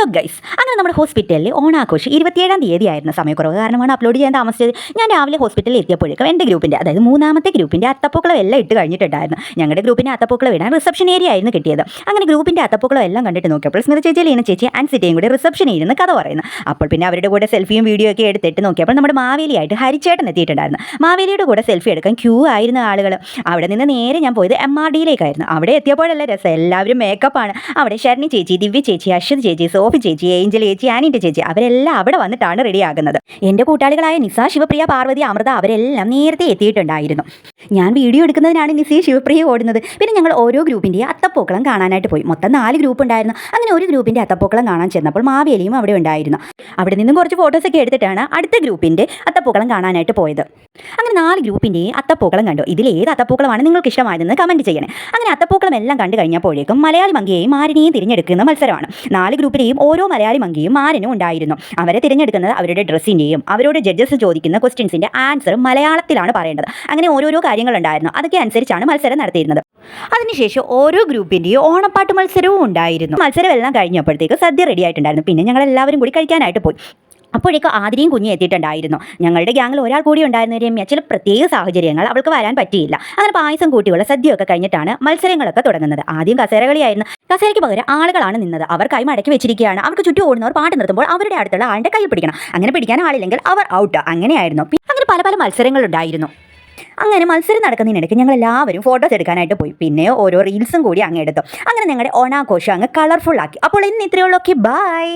Hello guys അങ്ങനെ നമ്മുടെ ഹോസ്പിറ്റലിൽ ഓണാഘോഷം ഇരുപത്തിയേഴാം തീയതി ആയിരുന്നു സമയക്കുറവ് കാരണമാണ് അപ്ലോഡ് ചെയ്യാൻ താമസിച്ചത്. ഞാൻ രാവിലെ ഹോസ്പിറ്റലിൽ എത്തിയപ്പോഴേക്കും എന്റെ ഗ്രൂപ്പിന്റെ അതായത് മൂന്നാമത്തെ ഗ്രൂപ്പിന്റെ അത്തപ്പൂക്കളം എല്ലാം ഇട്ട് കഴിഞ്ഞിട്ടുണ്ടായിരുന്നു. ഞങ്ങളുടെ ഗ്രൂപ്പിന്റെ അത്തപ്പൂക്കളം ഇടാൻ റിസപ്ഷൻ ഏരിയ ആയിരുന്നു കിട്ടിയത്. അങ്ങനെ ഗ്രൂപ്പിന്റെ അത്തപ്പൂക്കളം എല്ലാം കണ്ടിട്ട് നോക്കിയപ്പോൾ സ്മിത ചേച്ചി ലീന ചേച്ചി ആൻഡ് സിറ്റിയും കൂടി റിസപ്ഷനിൽ ഇരുന്ന് കഥ പറയുന്നു. അപ്പോൾ പിന്നെ അവരുടെ കൂടെ സെൽഫിയും വീഡിയോ ഒക്കെ എടുത്തിട്ട് നോക്കിയപ്പോൾ നമ്മുടെ മാവേലിയായിട്ട് ഹരിച്ചേട്ടൻ എത്തിയിട്ടുണ്ടായിരുന്നു. മാവേലിയുടെ കൂടെ സെൽഫി എടുക്കാൻ ക്യൂ ആയിരുന്ന ആളുകൾ അവിടെ നിന്ന് നേരെ ഞാൻ പോയത് എം ആർ ഡിയിലേക്കായിരുന്നു അവിടെ എത്തിയപ്പോഴല്ല രസം. എല്ലാവരും മേക്കപ്പാണ് അവിടെ ശരണി ചേച്ചി ദിവ്യ ചേച്ചി അശ്വത് ചേച്ചി സോഫി ചേച്ചി ഏഞ്ചൽ ചേച്ചി ആനിന്റെ ചേച്ചി അവരെല്ലാം അവിടെ വന്നിട്ടാണ് റെഡിയാകുന്നത് എന്റെ കൂട്ടാളികളായ നിസ ശിവപ്രിയ പാർവതി അമൃത അവരെല്ലാം നേരത്തെ എത്തിയിട്ടുണ്ടായിരുന്നു. ഞാൻ വീഡിയോ എടുക്കുന്നതിനാണ് നിസി ശിവപ്രിയ ഓടുന്നത്. പിന്നെ ഞങ്ങൾ ഓരോ ഗ്രൂപ്പിന്റെ അത്തപ്പൂക്കളം കാണാനായിട്ട് പോയി. മൊത്തം നാല് ഗ്രൂപ്പ് ഉണ്ടായിരുന്നു. അങ്ങനെ ഒരു ഗ്രൂപ്പിന്റെ അത്തപ്പൂക്കളം കാണാൻ ചെന്നപ്പോൾ മാവേലിയും അവിടെ ഉണ്ടായിരുന്നു. അവിടെ നിന്നും കുറച്ച് ഫോട്ടോസൊക്കെ എടുത്തിട്ടാണ് അടുത്ത ഗ്രൂപ്പിന്റെ അത്തപ്പൂക്കളം കാണാനായിട്ട് പോയത്. അങ്ങനെ നാല് ഗ്രൂപ്പിന്റെയും അത്തപ്പൂക്കളം കണ്ടു. ഇതിൽ ഏത് അത്തപ്പൂക്കളമാണ് നിങ്ങൾക്ക് ഇഷ്ടമായതെന്ന് കമന്റ് ചെയ്യണേ. അങ്ങനെ അത്തപ്പൂക്കളം എല്ലാം കണ്ടു കഴിഞ്ഞപ്പോഴേക്കും മലയാളി മങ്കിയെയും മാരിനെയും തിരഞ്ഞെടുക്കുന്ന മത്സരമാണ്. നാല് ഗ്രൂപ്പിലെയും ഓരോ മലയാളി മങ്കിയും മാരനും ഉണ്ടായിരുന്നു. അവരെ തിരഞ്ഞെടുക്കുന്നത് അവരുടെ ഡ്രസ്സിന്റെയും അവരോട് ജഡ്ജസ് ചോദിക്കുന്ന ക്വസ്റ്റ്യൻസിന്റെ ആൻസർ മലയാളത്തിലാണ് പറയേണ്ടത്. അങ്ങനെ ഓരോരോ കാര്യങ്ങളുണ്ടായിരുന്നു അതൊക്കെ അനുസരിച്ചാണ് മത്സരം നടത്തിയിരുന്നത്. അതിനുശേഷം ഓരോ ഗ്രൂപ്പിന്റെയും ഓണപ്പാട്ട് മത്സരവും ഉണ്ടായിരുന്നു. മത്സരമെല്ലാം കഴിഞ്ഞപ്പോഴത്തേക്ക് സദ്യ റെഡി ആയിട്ടുണ്ടായിരുന്നു. പിന്നെ ഞങ്ങൾ എല്ലാവരും കൂടി കഴിക്കാനായിട്ട് പോയി. അപ്പോഴേക്കും ആതിരയും കുഞ്ഞും എത്തിയിട്ടുണ്ടായിരുന്നു. ഞങ്ങളുടെ ഗ്യാങ്ങിൽ ഒരാൾ കൂടി ഉണ്ടായിരുന്ന രമ്യ. ചില പ്രത്യേക സാഹചര്യങ്ങൾ അവൾക്ക് വരാൻ പറ്റിയില്ല. അങ്ങനെ പായസം കൂട്ടിയുള്ള സദ്യയൊക്കെ കഴിഞ്ഞിട്ടാണ് മത്സരങ്ങളൊക്കെ തുടങ്ങുന്നത്. ആദ്യം കസേരകളിയായിരുന്നു. കസേരയ്ക്ക് പകരം ആളുകളാണ് നിന്നത്. അവർ കൈ മടക്കി വെച്ചിരിക്കുകയാണ്. അവർക്ക് ചുറ്റും ഓടുന്നവർ പാട്ട് നിർത്തുമ്പോൾ അവരുടെ അടുത്തുള്ള ആളുടെ കൈ പിടിക്കണം. അങ്ങനെ പിടിക്കാൻ ആളില്ലെങ്കിൽ അവർ ഔട്ട് അങ്ങനെയായിരുന്നു. അങ്ങനെ പല പല മത്സരങ്ങളുണ്ടായിരുന്നു അങ്ങനെ മത്സരം നടക്കുന്നതിനിടയ്ക്ക് ഞങ്ങൾ എല്ലാവരും ഫോട്ടോസ് എടുക്കാനായിട്ട് പോയി. പിന്നെ ഓരോ റീൽസും കൂടി അങ്ങ് എടുത്തു. അങ്ങനെ ഞങ്ങളുടെ ഓണാഘോഷം അങ്ങ് കളർഫുൾ ആക്കി. അപ്പോൾ ഇന്ന് ഇത്രയുള്ളൂ ഓക്കെ ബൈ